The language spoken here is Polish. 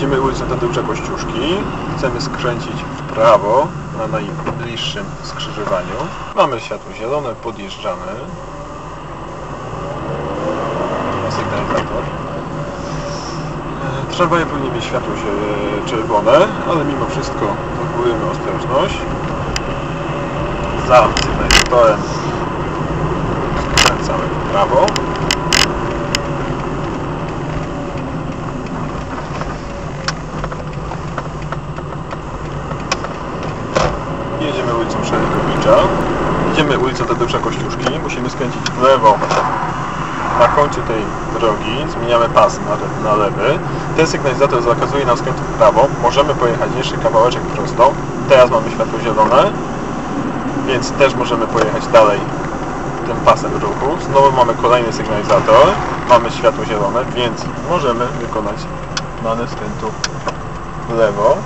Widzimy ulicę Tadeusza Kościuszki. Chcemy skręcić w prawo na najbliższym skrzyżowaniu. Mamy światło zielone, podjeżdżamy. E, Tramwaje powinny mieć światło czerwone, ale mimo wszystko zachowujemy ostrożność. Za sygnalizatorem skręcamy w prawo. Ulicą Szeregowicza. Idziemy ulicą Tadeusza Kościuszki. Musimy skręcić w lewo na końcu tej drogi. Zmieniamy pas na, na lewy. Ten sygnalizator zakazuje nam skrętu w prawo. Możemy pojechać jeszcze kawałeczek prosto. Teraz mamy światło zielone, więc też możemy pojechać dalej tym pasem ruchu. Znowu mamy kolejny sygnalizator. Mamy światło zielone, więc możemy wykonać manewr skrętu w lewo.